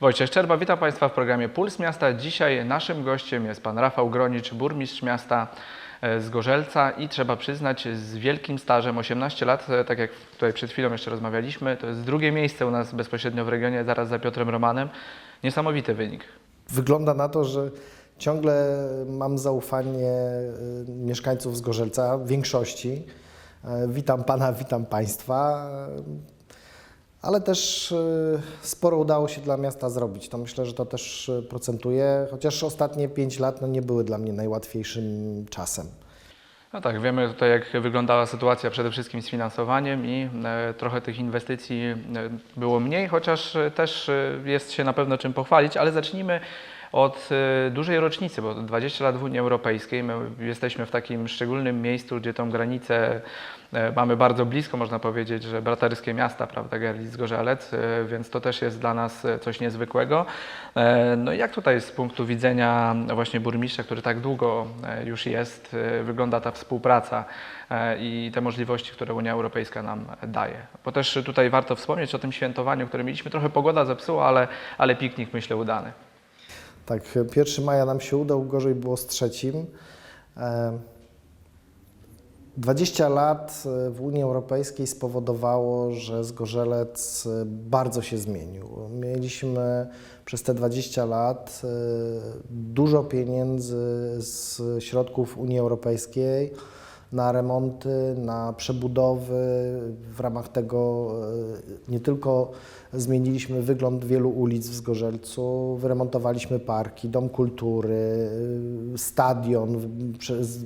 Wojciech Szczerba, witam Państwa w programie Puls Miasta. Dzisiaj naszym gościem jest Pan Rafał Gronicz, burmistrz miasta e, Zgorzelca i trzeba przyznać z wielkim stażem, 18 lat, e, tak jak tutaj przed chwilą jeszcze rozmawialiśmy, to jest drugie miejsce u nas bezpośrednio w regionie, zaraz za Piotrem Romanem. Niesamowity wynik. Wygląda na to, że ciągle mam zaufanie y, mieszkańców Zgorzelca, większości. E, Witam Pana, witam Państwa. Ale też y, sporo udało się dla miasta zrobić. To myślę, że to też y, procentuje, chociaż ostatnie 5 lat no, nie były dla mnie najłatwiejszym czasem. No tak, wiemy tutaj jak wyglądała sytuacja przede wszystkim z finansowaniem i e, trochę tych inwestycji e, było mniej, chociaż e, też jest się na pewno czym pochwalić, ale zacznijmy od e, dużej rocznicy, bo 20 lat w Unii Europejskiej, my jesteśmy w takim szczególnym miejscu, gdzie tą granicę e, mamy bardzo blisko, można powiedzieć, że braterskie miasta, prawda, Gerlitz, Gorzelec, e, więc to też jest dla nas e, coś niezwykłego. No i jak tutaj z punktu widzenia właśnie burmistrza, który tak długo już jest, wygląda ta współpraca i te możliwości, które Unia Europejska nam daje? Bo też tutaj warto wspomnieć o tym świętowaniu, które mieliśmy. Trochę pogoda zepsuła, ale, ale piknik myślę udany. Tak, 1 maja nam się udał, gorzej było z trzecim. E, 20 lat e, w Unii Europejskiej spowodowało, że Zgorzelec e, bardzo się zmienił. Mieliśmy przez te 20 lat e, dużo pieniędzy z środków Unii Europejskiej na remonty, na przebudowy. W ramach tego e, nie tylko zmieniliśmy wygląd wielu ulic w Zgorzelcu, wyremontowaliśmy parki, dom kultury, y, stadion.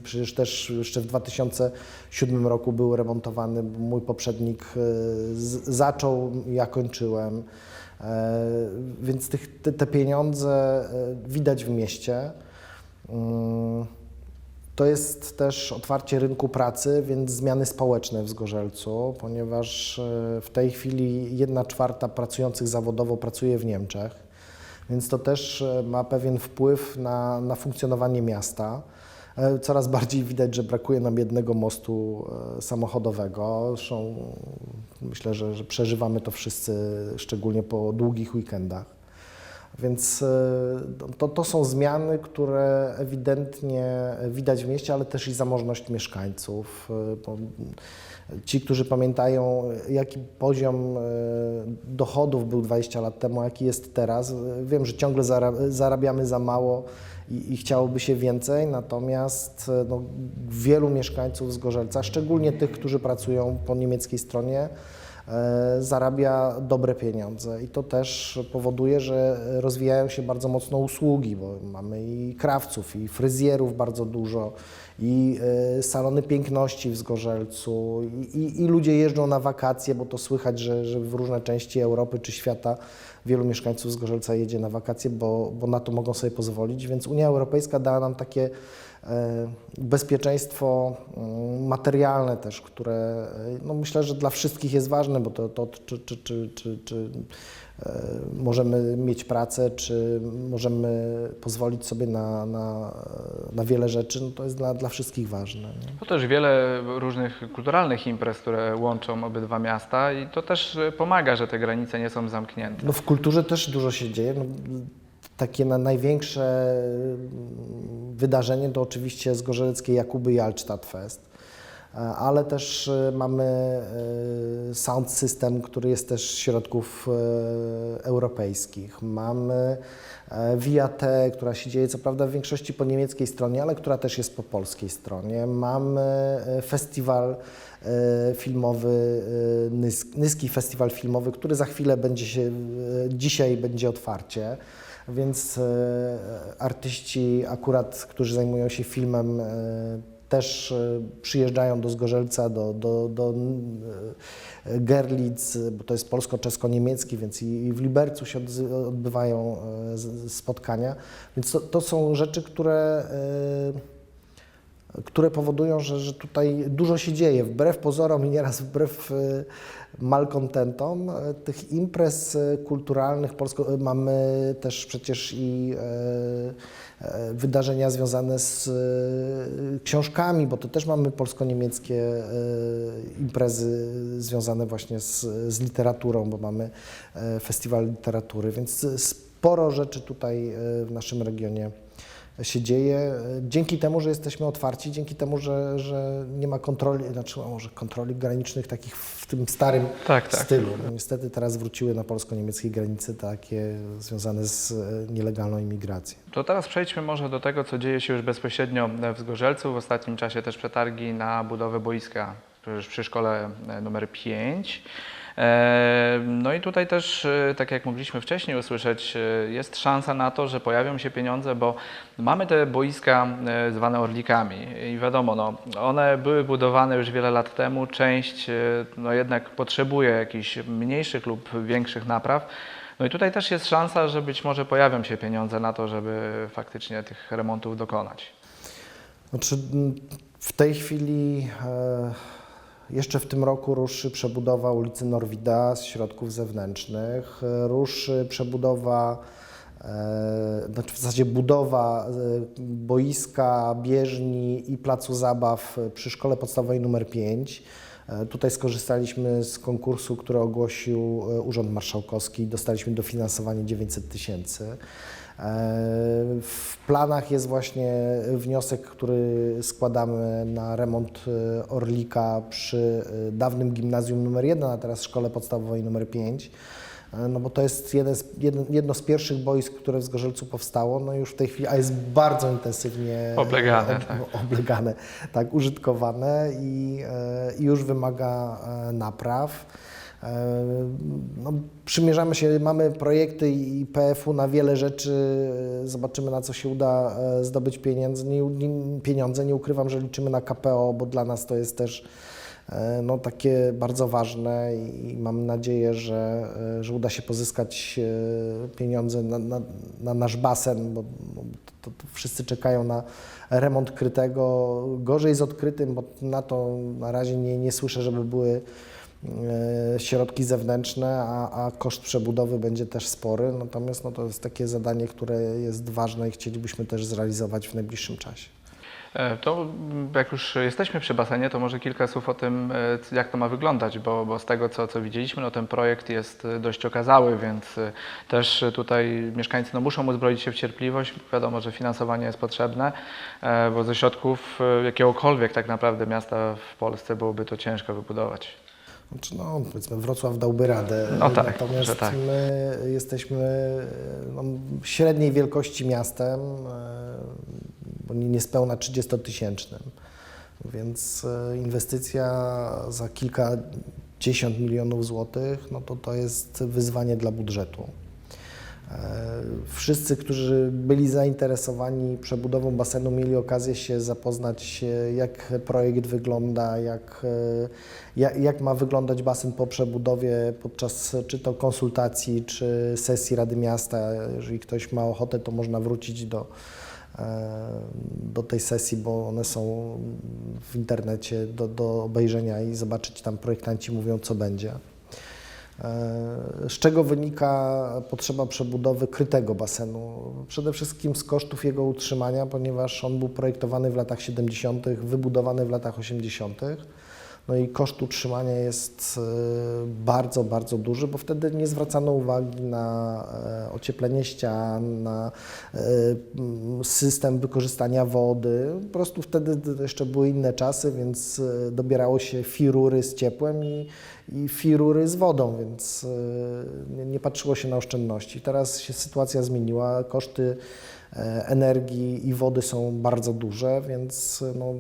Przecież też jeszcze w 2007 roku był remontowany, mój poprzednik z- zaczął, ja kończyłem. E, Więc tych, te, pieniądze e, widać w mieście. To jest też otwarcie rynku pracy, więc zmiany społeczne w Zgorzelcu, ponieważ e, w tej chwili jedna czwarta pracujących zawodowo pracuje w Niemczech, więc to też e, ma pewien wpływ na, na funkcjonowanie miasta. E, Coraz bardziej widać, że brakuje nam jednego mostu samochodowego. Zresztą myślę, że, że przeżywamy to wszyscy, szczególnie po długich weekendach. Więc e, to, to są zmiany, które ewidentnie widać w mieście, ale też i zamożność mieszkańców. E, Ci, którzy pamiętają, jaki poziom e, dochodów był 20 lat temu, jaki jest teraz, wiem, że ciągle zara- zarabiamy za mało i, i chciałoby się więcej, natomiast no, wielu mieszkańców z Gorzelca, szczególnie tych, którzy pracują po niemieckiej stronie, zarabia dobre pieniądze. I to też powoduje, że rozwijają się bardzo mocno usługi, bo mamy i krawców, i fryzjerów bardzo dużo, i e, salony piękności w Zgorzelcu, i, i, i ludzie jeżdżą na wakacje, bo to słychać, że, że w różne części Europy czy świata wielu mieszkańców Zgorzelca jedzie na wakacje, bo, bo na to mogą sobie pozwolić, więc Unia Europejska dała nam takie e, bezpieczeństwo mm, materialne też, które e, no myślę, że dla wszystkich jest ważne, bo to, to czy, czy, czy, czy, czy e, możemy mieć pracę, czy możemy pozwolić sobie na, na, na wiele rzeczy, no to jest dla, dla wszystkich ważne. Nie? To też wiele różnych kulturalnych imprez, które łączą obydwa miasta i to też e, pomaga, że te granice nie są zamknięte. No w kulturze też dużo się dzieje. No, takie na największe mm, wydarzenie to oczywiście Zgorzeleckie Jakuby i Altstadt Fest. E, Ale też e, mamy e, sound system, który jest też z środków europejskich. Mamy VIAT, która się dzieje co prawda w większości po niemieckiej stronie, ale która też jest po polskiej stronie. Mamy festiwal filmowy, Nys- Nyski Festiwal Filmowy, który za chwilę będzie się, dzisiaj będzie otwarcie, więc e, artyści akurat, którzy zajmują się filmem, e, też e, przyjeżdżają do Zgorzelca, do, do, do Gerlitz, bo to jest polsko-czesko-niemiecki, więc i w Libercu się odbywają spotkania. Więc to, to są rzeczy, które które powodują, że, że tutaj dużo się dzieje, wbrew pozorom i nieraz wbrew e, malkontentom. e, Tych imprez e, kulturalnych polsko mamy też przecież i wydarzenia związane z książkami, bo to też mamy polsko-niemieckie imprezy związane właśnie z, z literaturą, bo mamy festiwal literatury, więc sporo rzeczy tutaj w naszym regionie się dzieje. Dzięki temu, że jesteśmy otwarci, dzięki temu, że, że nie ma kontroli, znaczy może kontroli granicznych takich w tym starym Tak, tak. stylu. No, niestety teraz wróciły na polsko-niemieckiej granicy takie związane z e, nielegalną imigracją. To teraz przejdźmy może do tego, co dzieje się już bezpośrednio w Zgorzelcu. W ostatnim czasie też przetargi na budowę boiska przy, przy szkole e, numer 5. E, No i tutaj też, e, tak jak mogliśmy wcześniej usłyszeć, e, jest szansa na to, że pojawią się pieniądze, bo mamy te boiska zwane orlikami i wiadomo, no, one były budowane już wiele lat temu, część no, jednak potrzebuje jakichś mniejszych lub większych napraw. No i tutaj też jest szansa, że być może pojawią się pieniądze na to, żeby faktycznie tych remontów dokonać. Znaczy, w tej chwili e, jeszcze w tym roku ruszy przebudowa ulicy Norwida z środków zewnętrznych, ruszy przebudowa, e, znaczy w zasadzie budowa e, boiska, bieżni i placu zabaw przy szkole podstawowej numer 5. E, Tutaj skorzystaliśmy z konkursu, który ogłosił Urząd Marszałkowski. Dostaliśmy dofinansowanie 900 tysięcy. E, W planach jest właśnie wniosek, który składamy na remont e, Orlika przy e, dawnym gimnazjum numer 1, a teraz szkole podstawowej numer 5. E, No bo to jest z, jedno, jedno z pierwszych boisk, które w Zgorzelcu powstało, no już w tej chwili, a jest bardzo intensywnie Oblegane, ob- tak. oblegane, tak, użytkowane i, i już wymaga napraw. E, No, przymierzamy się, mamy projekty i PF-u na wiele rzeczy, e, zobaczymy na co się uda e, zdobyć pieniądze. Nie, pieniądze. nie ukrywam, że liczymy na KPO, bo dla nas to jest też no, takie bardzo ważne i mam nadzieję, że, że uda się pozyskać pieniądze na, na, na nasz basen, bo to, to wszyscy czekają na remont krytego. Gorzej z odkrytym, bo na to na razie nie, nie słyszę, żeby były środki zewnętrzne, a, a koszt przebudowy będzie też spory. Natomiast no, to jest takie zadanie, które jest ważne i chcielibyśmy też zrealizować w najbliższym czasie. E, To jak już jesteśmy przy basenie, to może kilka słów o tym, e, jak to ma wyglądać, bo, bo z tego, co, co widzieliśmy, no ten projekt jest e, dość okazały, więc e, też e, tutaj mieszkańcy no, muszą uzbroić się w cierpliwość. Wiadomo, że finansowanie jest potrzebne, e, bo ze środków e, jakiegokolwiek tak naprawdę miasta w Polsce byłoby to ciężko wybudować. Znaczy, no, powiedzmy, Wrocław dałby radę. No tak, Natomiast tak. my jesteśmy no, średniej wielkości miastem, e, bo nie niespełna 30-tysięcznym. Więc e, inwestycja za kilkadziesiąt milionów złotych, no to to jest wyzwanie dla budżetu. Wszyscy, którzy byli zainteresowani przebudową basenu, mieli okazję się zapoznać, e, jak projekt wygląda, jak, e, jak, jak ma wyglądać basen po przebudowie podczas czy to konsultacji, czy sesji Rady Miasta. Jeżeli ktoś ma ochotę, to można wrócić do, e, do tej sesji, bo one są w internecie do, do obejrzenia i zobaczyć tam projektanci mówią, co będzie. E, Z czego wynika potrzeba przebudowy krytego basenu? Przede wszystkim z kosztów jego utrzymania, ponieważ on był projektowany w latach 70., wybudowany w latach 80. No i koszt utrzymania jest e, bardzo, bardzo duży, bo wtedy nie zwracano uwagi na e, ocieplenie ścian, na system wykorzystania wody. Po prostu wtedy jeszcze były inne czasy, więc dobierało się firury z ciepłem i, i firury z wodą, więc e, nie, patrzyło się na oszczędności. Teraz się sytuacja zmieniła, koszty e, energii i wody są bardzo duże, więc no,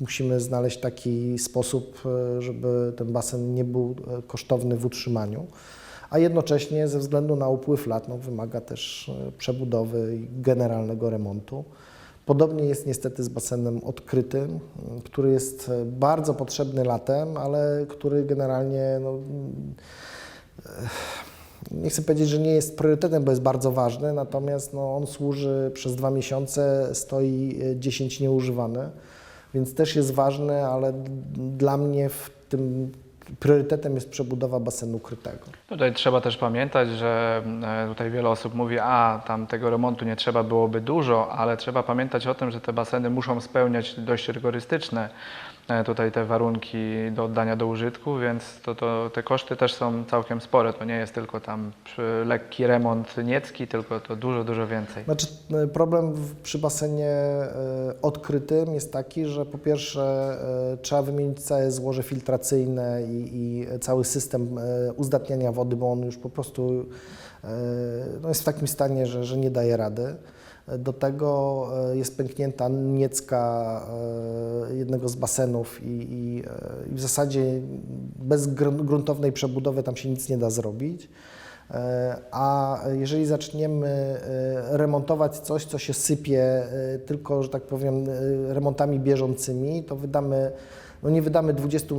musimy znaleźć taki sposób, e, żeby ten basen nie był kosztowny w utrzymaniu. A jednocześnie ze względu na upływ lat no, wymaga też przebudowy i generalnego remontu. Podobnie jest niestety z basenem odkrytym, który jest e, bardzo potrzebny latem, ale który generalnie no, mm, nie chcę powiedzieć, że nie jest priorytetem, bo jest bardzo ważny, natomiast no, on służy przez dwa miesiące, stoi e, 10 nieużywany. więc też jest ważny, ale dla mnie w tym priorytetem jest przebudowa basenu krytego. Tutaj trzeba też pamiętać, że e, tutaj wiele osób mówi, a tam tego remontu nie trzeba byłoby dużo, ale trzeba pamiętać o tym, że te baseny muszą spełniać dość rygorystyczne tutaj te warunki do oddania do użytku, więc to, to, te koszty też są całkiem spore. To nie jest tylko tam lekki remont niecki, tylko to dużo, dużo więcej. Znaczy, e, problem przy basenie e, odkrytym jest taki, że po pierwsze e, trzeba wymienić całe złoże filtracyjne i, i cały system e, uzdatniania wody, bo on już po prostu e, no jest w takim stanie, że, że nie daje rady. Do tego e, jest pęknięta niecka e, jednego z basenów i, i, e, i w zasadzie bez grun- gruntownej przebudowy tam się nic nie da zrobić. A jeżeli zaczniemy remontować coś, co się sypie tylko, że tak powiem, remontami bieżącymi, to wydamy, no nie wydamy 20, e,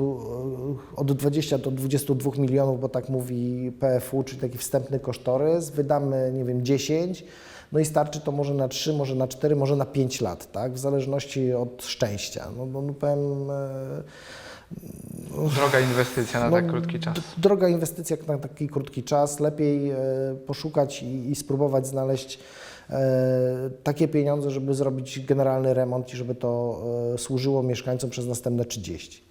od 20 do 22 milionów, bo tak mówi PFU, czyli taki wstępny kosztorys, wydamy, nie wiem, 10, no i starczy to może na 3, może na 4, może na 5 lat, tak, w zależności od szczęścia. No, no, no powiem, e, Droga inwestycja na no, tak krótki czas. Droga inwestycja na taki krótki czas. Lepiej e, poszukać i, i spróbować znaleźć e, takie pieniądze, żeby zrobić generalny remont i żeby to służyło mieszkańcom przez następne 30.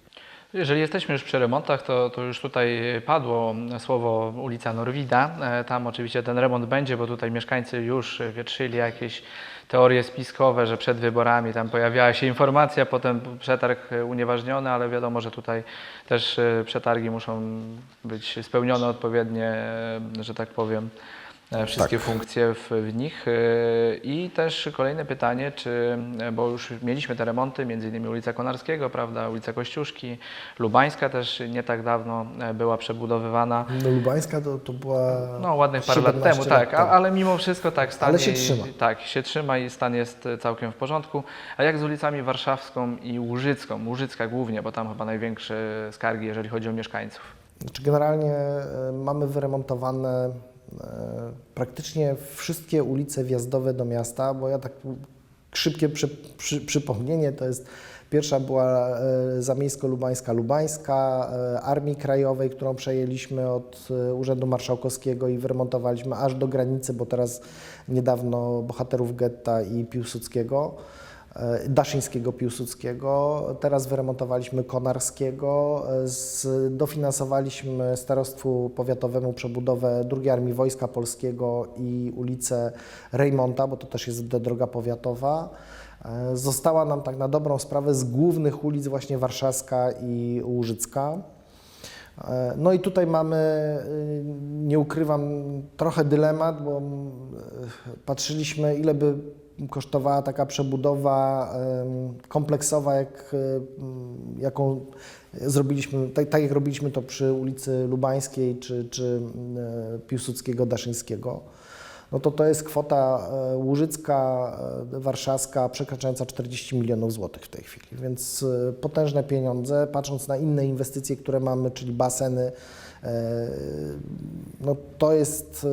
Jeżeli jesteśmy już przy remontach, to, to już tutaj padło słowo ulica Norwida. E, Tam oczywiście ten remont będzie, bo tutaj mieszkańcy już wietrzyli jakieś teorie spiskowe, że przed wyborami tam pojawiała się informacja, potem przetarg unieważniony, ale wiadomo, że tutaj też e, przetargi muszą być spełnione odpowiednie, e, że tak powiem, e, wszystkie funkcje w, w nich. E, I też kolejne pytanie, czy, e, bo już mieliśmy te remonty, między innymi ulica Konarskiego, prawda, ulica Kościuszki, Lubańska też nie tak dawno była przebudowywana. No, Lubańska to, to była No ładnych parę lat 17 temu, tak, a, temu. ale mimo wszystko tak stan Ale się trzyma. Tak, się trzyma i stan jest całkiem w porządku. A jak z ulicami Warszawską i Łużycką? Łużycka głównie, bo tam chyba największe skargi, jeżeli chodzi o mieszkańców. Znaczy generalnie mamy wyremontowane praktycznie wszystkie ulice wjazdowe do miasta, bo ja tak szybkie przy, przy, przypomnienie to jest pierwsza była e, zamiejsko-lubańska Lubańska, e, Armii Krajowej, którą przejęliśmy od e, Urzędu Marszałkowskiego i wyremontowaliśmy aż do granicy, bo teraz niedawno bohaterów getta i Piłsudskiego. E, Daszyńskiego Piłsudskiego. Teraz wyremontowaliśmy Konarskiego, e, dofinansowaliśmy starostwu powiatowemu przebudowę II Armii Wojska Polskiego i ulicę Rejmonta, bo to też jest droga powiatowa. E, Została nam tak na dobrą sprawę z głównych ulic właśnie Warszawska i Łużycka. No i tutaj mamy, nie ukrywam, trochę dylemat, bo patrzyliśmy, ile by kosztowała taka przebudowa kompleksowa, jak, jaką zrobiliśmy, tak, tak jak robiliśmy to przy ulicy Lubańskiej czy, czy Piłsudskiego, Daszyńskiego. No to to jest kwota e, łużycka, e, warszawska przekraczająca 40 milionów złotych w tej chwili, więc e, potężne pieniądze, patrząc na inne inwestycje, które mamy, czyli baseny, no to jest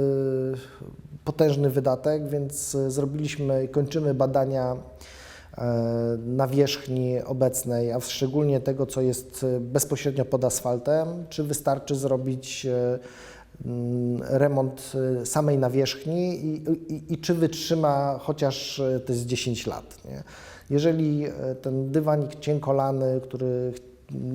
potężny wydatek, więc e, zrobiliśmy, kończymy badania e, nawierzchni obecnej, a szczególnie tego, co jest e, bezpośrednio pod asfaltem, czy wystarczy zrobić mm, remont samej nawierzchni i, i, i czy wytrzyma chociaż to jest 10 lat. Nie? Jeżeli ten dywanik cienkolany, który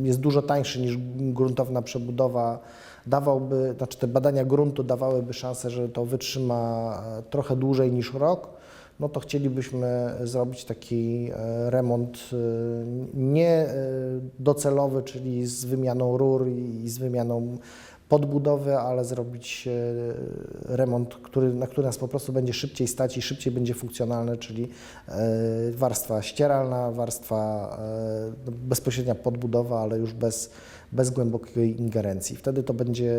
jest dużo tańszy niż gruntowna przebudowa, dawałby, znaczy te badania gruntu dawałyby szansę, że to wytrzyma e, trochę dłużej niż rok, no to chcielibyśmy zrobić taki e, remont e, nie docelowy, czyli z wymianą rur i z wymianą podbudowy, ale zrobić e, remont, który, na który nas po prostu będzie szybciej stać i szybciej będzie funkcjonalny, czyli e, warstwa ścieralna, warstwa e, no, bezpośrednia podbudowa, ale już bez, bez głębokiej ingerencji. Wtedy to będzie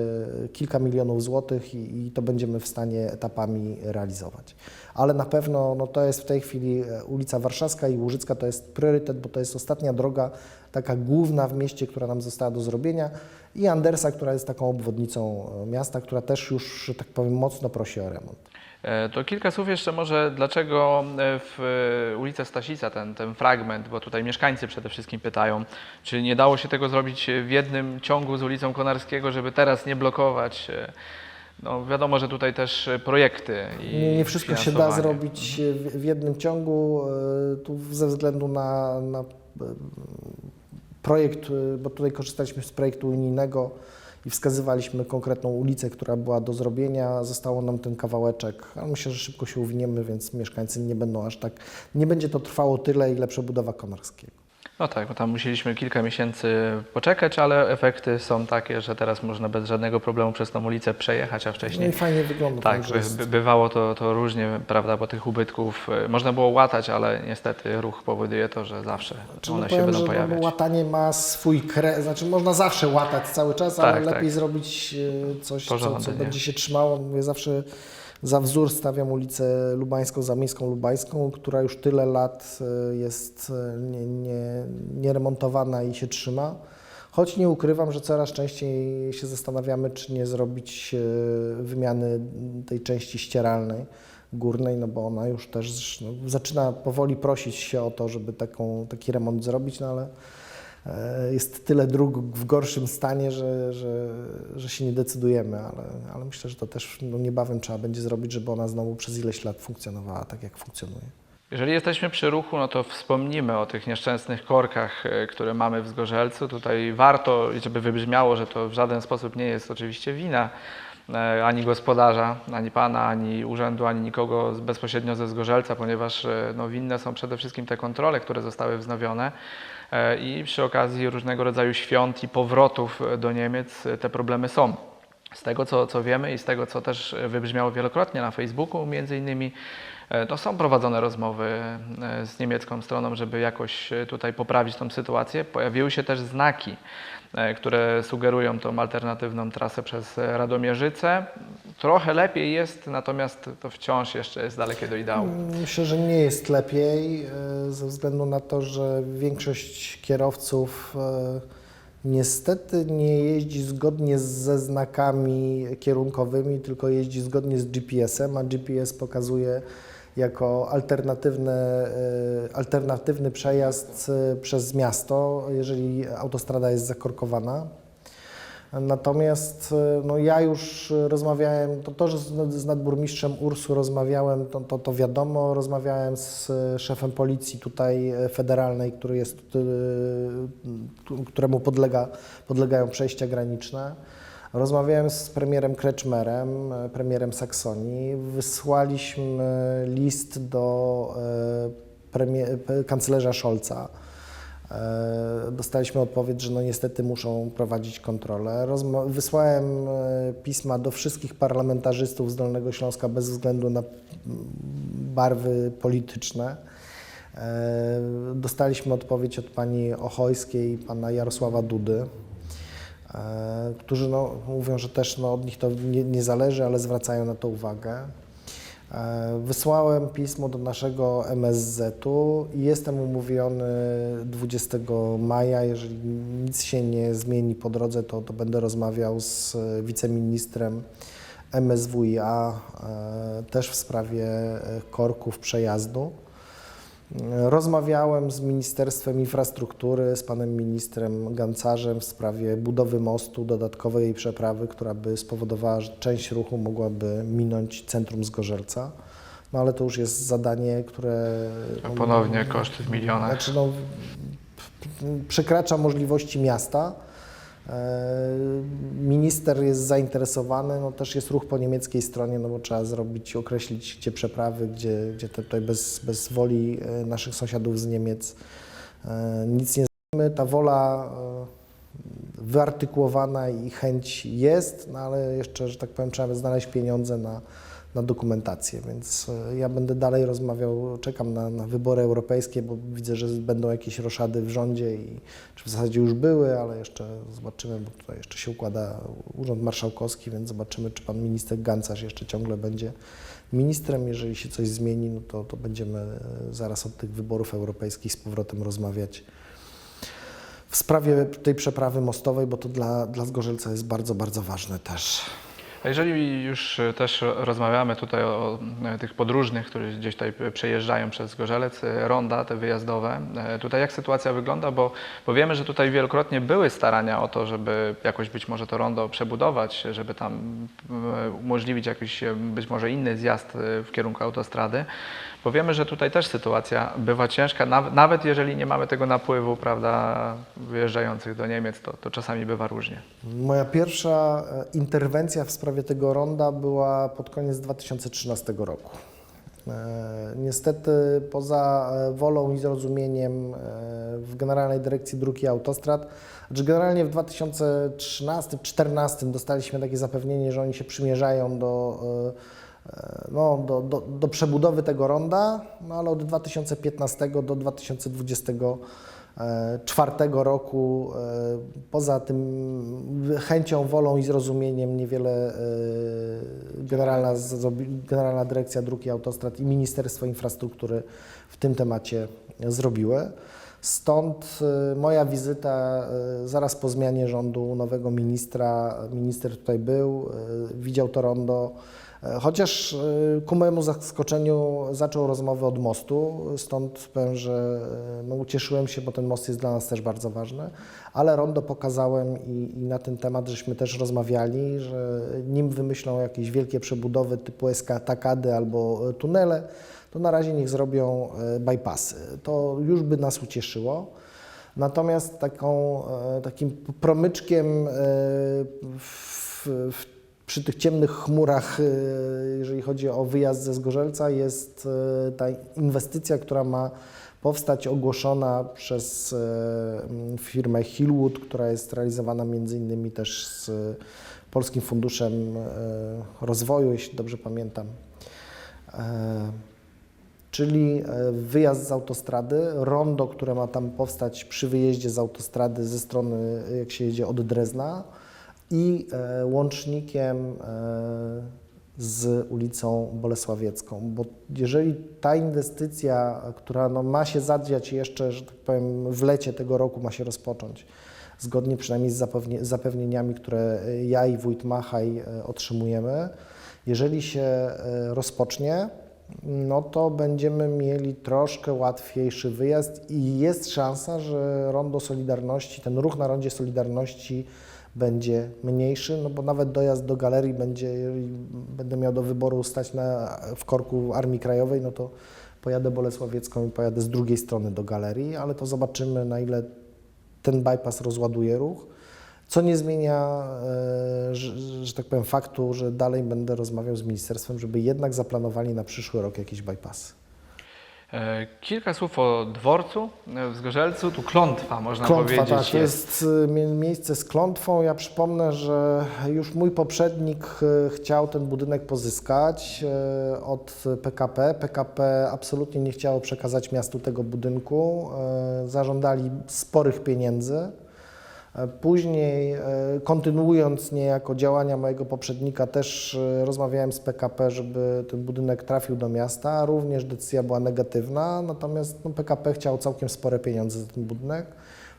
kilka milionów złotych i, i to będziemy w stanie etapami realizować. Ale na pewno no, to jest w tej chwili ulica Warszawska i Łużycka to jest priorytet, bo to jest ostatnia droga, taka główna w mieście, która nam została do zrobienia i Andersa, która jest taką obwodnicą e, miasta, która też już, że tak powiem, mocno prosi o remont. E, To kilka słów jeszcze może, dlaczego e, w ulicę Stasica ten, ten fragment, bo tutaj mieszkańcy przede wszystkim pytają, czy nie dało się tego zrobić w jednym ciągu z ulicą Konarskiego, żeby teraz nie blokować. No wiadomo, że tutaj też projekty i Nie, wszystko się da zrobić w, jednym ciągu, tu ze względu na, na projekt, e, bo tutaj korzystaliśmy z projektu unijnego i wskazywaliśmy konkretną ulicę, która była do zrobienia. Zostało nam ten kawałeczek, ale myślę, że szybko się uwiniemy, więc mieszkańcy nie będą aż tak, nie będzie to trwało tyle, ile przebudowa Konarskiego. No tak, bo tam musieliśmy kilka miesięcy poczekać, ale efekty są takie, że teraz można bez żadnego problemu przez tą ulicę przejechać, a No i wcześniej fajnie wygląda. tak, by, by, bywało to, to różnie, prawda, bo tych ubytków e, można było łatać, ale niestety ruch powoduje to, że zawsze Czy one no się powiem, będą że no, pojawiać. łatanie ma swój kre... znaczy można zawsze łatać cały czas, Tak, ale tak. lepiej zrobić e, coś, co, co będzie się trzymało. Mówię zawsze za wzór stawiam ulicę Lubańską, Zamiejską Lubańską, która już tyle lat e, jest e, nie, nie, nieremontowana i się trzyma. Choć nie ukrywam, że coraz częściej się zastanawiamy, czy nie zrobić e, wymiany tej części ścieralnej górnej, no bo ona już też no, zaczyna powoli prosić się o to, żeby taką, taki remont zrobić, no ale jest tyle dróg w gorszym stanie, że, że, że się nie decydujemy, ale, ale myślę, że to też no, niebawem trzeba będzie zrobić, żeby ona znowu przez ileś lat funkcjonowała tak, jak funkcjonuje. Jeżeli jesteśmy przy ruchu, no to wspomnimy o tych nieszczęsnych korkach, e, które mamy w Zgorzelcu. Tutaj warto, żeby wybrzmiało, że to w żaden sposób nie jest oczywiście wina e, ani gospodarza, ani pana, ani urzędu, ani nikogo bezpośrednio ze Zgorzelca, ponieważ e, no, winne są przede wszystkim te kontrole, które zostały wznowione e, i przy okazji różnego rodzaju świąt i powrotów e, do Niemiec e, te problemy są. Z tego, co, co wiemy i z tego, co też wybrzmiało wielokrotnie na Facebooku, między innymi, e, to są prowadzone rozmowy e, z niemiecką stroną, żeby jakoś e, tutaj poprawić tą sytuację. Pojawiły się też znaki, które sugerują tą alternatywną trasę przez Radomierzyce. Trochę lepiej jest, natomiast to wciąż jeszcze jest dalekie do ideału. Myślę, że nie jest lepiej, ze względu na to, że większość kierowców niestety nie jeździ zgodnie ze znakami kierunkowymi, tylko jeździ zgodnie z GPS-em, a GPS pokazuje jako alternatywne, e, alternatywny przejazd e, przez miasto, jeżeli autostrada jest zakorkowana. Natomiast e, no, ja już rozmawiałem, to, to że z, nadburmistrzem Ursu rozmawiałem, to, to, to wiadomo, rozmawiałem z e, szefem policji tutaj e, federalnej, który jest, któremu podlega, podlegają przejścia graniczne. Rozmawiałem z premierem Kretschmerem, e, premierem Saksonii. Wysłaliśmy list do e, premie- p- kanclerza Scholza. E, Dostaliśmy odpowiedź, że no niestety muszą prowadzić kontrolę. Rozma- wysłałem e, pisma do wszystkich parlamentarzystów z Dolnego Śląska bez względu na barwy polityczne. E, Dostaliśmy odpowiedź od pani Ochojskiej i pana Jarosława Dudy, którzy no, mówią, że też no, od nich to nie, nie zależy, ale zwracają na to uwagę. E, Wysłałem pismo do naszego MSZ-u i jestem umówiony 20 maja. Jeżeli nic się nie zmieni po drodze, to, to będę rozmawiał z wiceministrem MSWiA e, też w sprawie e, korków przejazdu. Rozmawiałem z Ministerstwem Infrastruktury, z panem ministrem Gancarzem w sprawie budowy mostu, dodatkowej przeprawy, która by spowodowała, że część ruchu mogłaby minąć centrum Zgorzelca. No ale to już jest zadanie, które... no, Ponownie koszty w milionach. Znaczy, no, przekracza możliwości miasta. E, Minister jest zainteresowany, no też jest ruch po niemieckiej stronie, no bo trzeba zrobić, określić gdzie przeprawy, gdzie, gdzie tutaj bez, bez woli e, naszych sąsiadów z Niemiec e, nic nie zrobimy. Ta wola wyartykułowana i chęć jest, no ale jeszcze, że tak powiem, trzeba znaleźć pieniądze na, na dokumentację, więc e, ja będę dalej rozmawiał, czekam na, na wybory europejskie, bo widzę, że będą jakieś roszady w rządzie i czy w zasadzie już były, ale jeszcze zobaczymy, bo tutaj jeszcze się układa Urząd Marszałkowski, więc zobaczymy, czy pan minister Gancarz jeszcze ciągle będzie ministrem. Jeżeli się coś zmieni, no to, to będziemy e, zaraz od tych wyborów europejskich z powrotem rozmawiać w sprawie tej przeprawy mostowej, bo to dla, dla Zgorzelca jest bardzo, bardzo ważne też. A jeżeli już e, też rozmawiamy tutaj o e, tych podróżnych, którzy gdzieś tutaj przejeżdżają przez Gorzelec, e, ronda te wyjazdowe, tutaj jak sytuacja wygląda, bo, bo wiemy, że tutaj wielokrotnie były starania o to, żeby jakoś być może to rondo przebudować, żeby tam umożliwić jakiś być może inny zjazd w kierunku autostrady, bo wiemy, że tutaj też sytuacja bywa ciężka, naw- nawet jeżeli nie mamy tego napływu, prawda, wyjeżdżających do Niemiec, to, to czasami bywa różnie. Moja pierwsza e, interwencja w sprawie tego ronda była pod koniec 2013 roku. E, Niestety, poza e, wolą i zrozumieniem w Generalnej Dyrekcji Dróg i Autostrad, znaczy generalnie w 2013-2014 dostaliśmy takie zapewnienie, że oni się przymierzają do, no, do, do, do przebudowy tego ronda, no ale od 2015 do 2024 roku, e, poza tym chęcią, wolą i zrozumieniem niewiele e, Generalna, Generalna Dyrekcja Dróg i Autostrad i Ministerstwo Infrastruktury w tym temacie zrobiły. Stąd e, moja wizyta e, zaraz po zmianie rządu nowego ministra. Minister tutaj był, e, widział to rondo. Chociaż e, ku mojemu zaskoczeniu zaczął rozmowę od mostu, stąd powiem, że e, no, ucieszyłem się, bo ten most jest dla nas też bardzo ważny, ale rondo pokazałem i, i na ten temat żeśmy też rozmawiali, że nim wymyślą jakieś wielkie przebudowy typu SK Takady albo e, tunele, to na razie niech zrobią bypassy. To już by nas ucieszyło. Natomiast taką, takim promyczkiem w, w, przy tych ciemnych chmurach, e, jeżeli chodzi o wyjazd ze Zgorzelca, jest e, ta inwestycja, która ma powstać ogłoszona przez e, firmę Hillwood, która jest realizowana między innymi też z Polskim Funduszem Rozwoju, jeśli dobrze pamiętam. Czyli wyjazd z autostrady, rondo, które ma tam powstać przy wyjeździe z autostrady ze strony, jak się jedzie od Drezna i e, łącznikiem e, z ulicą Bolesławiecką, bo jeżeli ta inwestycja, która no, ma się zadziać jeszcze, że tak powiem, w lecie tego roku ma się rozpocząć, zgodnie przynajmniej z zapewnie, zapewnieniami, które ja i wójt Machaj e, otrzymujemy, jeżeli się rozpocznie, no to będziemy mieli troszkę łatwiejszy wyjazd i jest szansa, że Rondo Solidarności, ten ruch na Rondzie Solidarności będzie mniejszy, no bo nawet dojazd do galerii będzie, jeżeli będę miał do wyboru stać na, w korku Armii Krajowej, no to pojadę Bolesławiecką i pojadę z drugiej strony do galerii, ale to zobaczymy na ile ten bypass rozładuje ruch. Co nie zmienia, e, że, że tak powiem, faktu, że dalej będę rozmawiał z ministerstwem, żeby jednak zaplanowali na przyszły rok jakieś bypassy. E, Kilka słów o dworcu e, w Zgorzelcu. Tu klątwa, można Klątwa, powiedzieć. tak, to jest y, mie- miejsce z klątwą. Ja przypomnę, że już mój poprzednik chciał ten budynek pozyskać od PKP. PKP absolutnie nie chciało przekazać miastu tego budynku. Zażądali sporych pieniędzy. E, Później, e, kontynuując niejako działania mojego poprzednika, też e, rozmawiałem z PKP, żeby ten budynek trafił do miasta. Również decyzja była negatywna, natomiast no, PKP chciało całkiem spore pieniądze za ten budynek.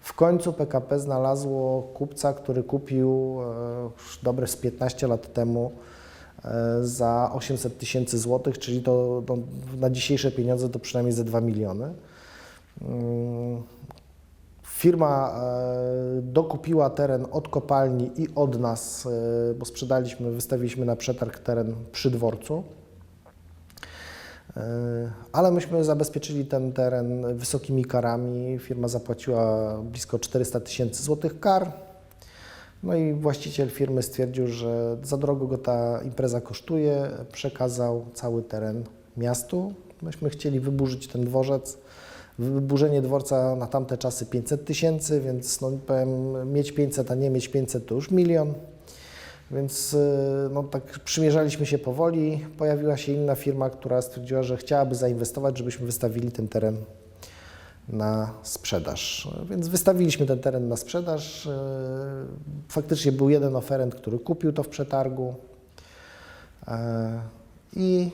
W końcu PKP znalazło kupca, który kupił e, już dobre z 15 lat temu e, za 800 tysięcy złotych, czyli to, to na dzisiejsze pieniądze to przynajmniej ze 2 miliony. Firma e, dokupiła teren od kopalni i od nas, e, bo sprzedaliśmy, wystawiliśmy na przetarg teren przy dworcu. E, Ale myśmy zabezpieczyli ten teren wysokimi karami. Firma zapłaciła blisko 400 tysięcy złotych kar. No i właściciel firmy stwierdził, że za drogo go ta impreza kosztuje, przekazał cały teren miastu. Myśmy chcieli wyburzyć ten dworzec. Wyburzenie dworca na tamte czasy 500 tysięcy, więc no, powiem, mieć 500, a nie mieć 500 to już milion. Więc y, no, tak przymierzaliśmy się powoli. Pojawiła się inna firma, która stwierdziła, że chciałaby zainwestować, żebyśmy wystawili ten teren na sprzedaż. Więc wystawiliśmy ten teren na sprzedaż. Y, Faktycznie był jeden oferent, który kupił to w przetargu E, i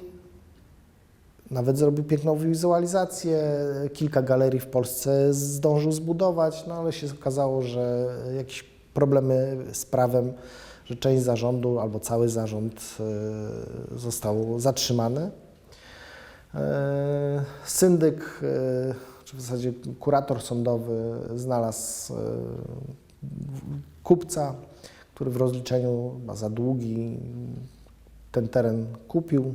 nawet zrobił piękną wizualizację. Kilka galerii w Polsce zdążył zbudować, no ale się okazało, że jakiś problemy z prawem, że część zarządu albo cały zarząd e, został zatrzymany. E, Syndyk, e, czy w zasadzie kurator sądowy znalazł kupca, który w rozliczeniu za długi ten teren kupił.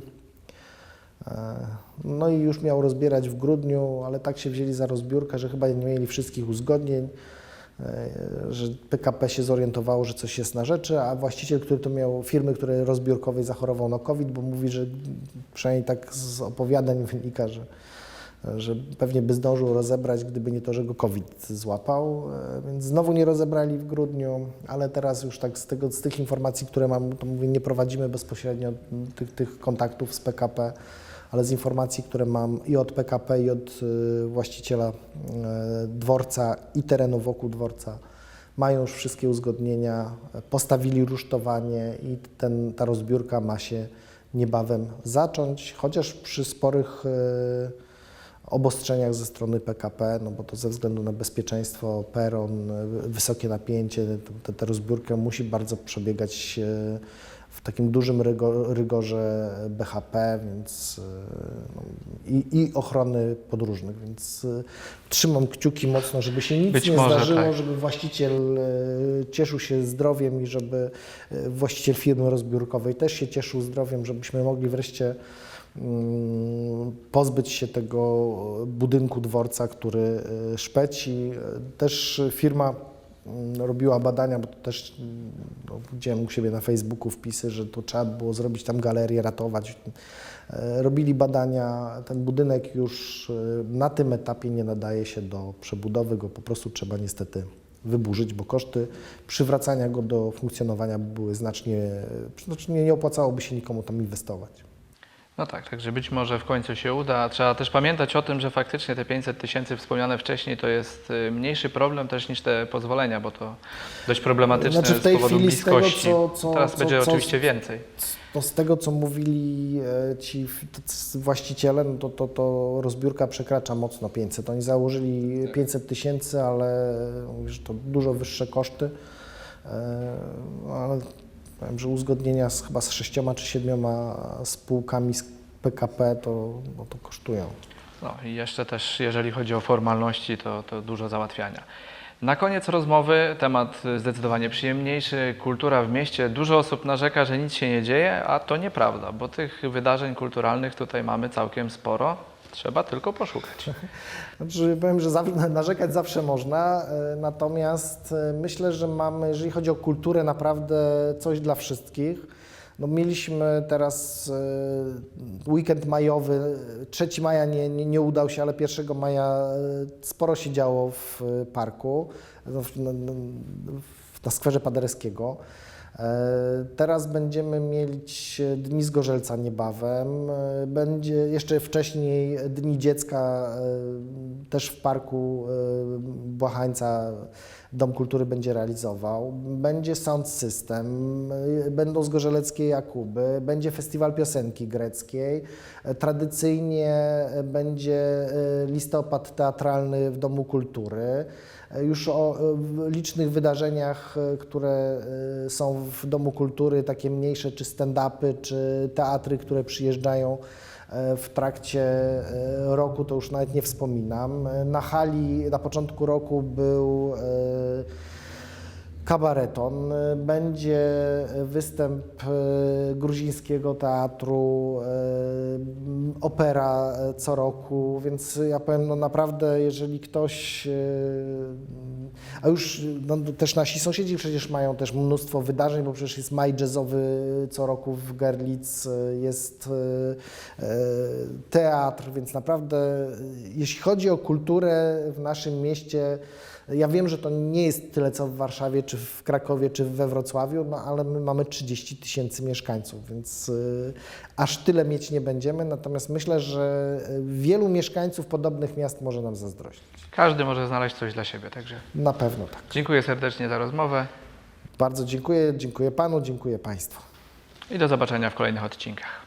E, No i już miał rozbierać w grudniu, ale tak się wzięli za rozbiórkę, że chyba nie mieli wszystkich uzgodnień, e, że PKP się zorientowało, że coś jest na rzeczy, a właściciel, który to miał, firmy, której rozbiórkowej zachorował na COVID, bo mówi, że przynajmniej tak z opowiadań wynika, że, że pewnie by zdążył rozebrać, gdyby nie to, że go COVID złapał, e, więc znowu nie rozebrali w grudniu, ale teraz już tak z, tego, z tych informacji, które mam, to mówię, nie prowadzimy bezpośrednio tych, tych kontaktów z PKP, ale z informacji, które mam i od PKP, i od y, właściciela y, dworca i terenu wokół dworca, mają już wszystkie uzgodnienia, postawili rusztowanie i ten, ta rozbiórka ma się niebawem zacząć, chociaż przy sporych y, obostrzeniach ze strony PKP, no bo to ze względu na bezpieczeństwo, peron, wysokie napięcie, ta rozbiórka musi bardzo przebiegać w takim dużym rygo, rygorze BHP, więc y, no, i, i ochrony podróżnych, więc y, trzymam kciuki mocno, żeby się nic Być nie może zdarzyło, tak. żeby właściciel y, cieszył się zdrowiem i żeby właściciel firmy rozbiórkowej też się cieszył zdrowiem, żebyśmy mogli wreszcie mm, pozbyć się tego budynku dworca, który szpeci. Też firma robiła badania, bo to też mm, no, widziałem u siebie na Facebooku wpisy, że to trzeba było zrobić tam galerię, ratować. E, Robili badania, ten budynek już e, na tym etapie nie nadaje się do przebudowy, go po prostu trzeba niestety wyburzyć, bo koszty przywracania go do funkcjonowania były znacznie, znaczy nie, nie opłacałoby się nikomu tam inwestować. No tak, także być może w końcu się uda. Trzeba też pamiętać o tym, że faktycznie te 500 tysięcy wspomniane wcześniej to jest y, mniejszy problem też niż te pozwolenia, bo to dość problematyczne Znaczy w tej z powodu chwili z tego, bliskości. co- co- Teraz co- będzie co- oczywiście więcej. To z tego, co mówili e, ci właściciele, no to, to, to rozbiórka przekracza mocno 500. Oni założyli 500 tysięcy, ale że to dużo wyższe koszty. E, Ale powiem, że uzgodnienia z, chyba z sześcioma czy siedmioma spółkami z PKP to, no to kosztują. No i jeszcze też, jeżeli chodzi o formalności, to, to dużo załatwiania. Na koniec rozmowy temat zdecydowanie przyjemniejszy. Kultura w mieście. Dużo osób narzeka, że nic się nie dzieje, a to nieprawda, bo tych wydarzeń kulturalnych tutaj mamy całkiem sporo. Trzeba tylko poszukać. Znaczy, powiem, że narzekać zawsze można, e, natomiast e, myślę, że mamy, jeżeli chodzi o kulturę, naprawdę coś dla wszystkich. No, mieliśmy teraz e, weekend majowy, 3 maja nie, nie, nie udał się, ale 1 maja sporo się działo w parku, na, na, na skwerze Paderewskiego. E, Teraz będziemy mieć Dni Zgorzelca niebawem. E, Będzie jeszcze wcześniej Dni Dziecka e, też w parku Błachańca Dom Kultury będzie realizował. Będzie Sound System, będą Zgorzeleckie Jakuby, będzie Festiwal Piosenki Greckiej. Tradycyjnie będzie listopad teatralny w Domu Kultury. E, Już o e, licznych wydarzeniach, e, które są w Domu Kultury, takie mniejsze, czy stand-upy, czy teatry, które przyjeżdżają w trakcie roku, to już nawet nie wspominam. Na hali na początku roku był kabareton, będzie występ e, gruzińskiego teatru, e, opera e, co roku, więc ja powiem, no naprawdę, jeżeli ktoś, a już no, też nasi sąsiedzi przecież mają też mnóstwo wydarzeń, bo przecież jest maj jazzowy co roku w Gerlitz, jest e, e, teatr, więc naprawdę, jeśli chodzi o kulturę w naszym mieście, ja wiem, że to nie jest tyle co w Warszawie, czy w Krakowie, czy we Wrocławiu, no ale my mamy 30 tysięcy mieszkańców, więc y, aż tyle mieć nie będziemy. Natomiast myślę, że wielu mieszkańców podobnych miast może nam zazdrościć. Każdy może znaleźć coś dla siebie, także Na pewno tak. dziękuję serdecznie za rozmowę Bardzo dziękuję, dziękuję Panu, dziękuję Państwu. i do zobaczenia w kolejnych odcinkach.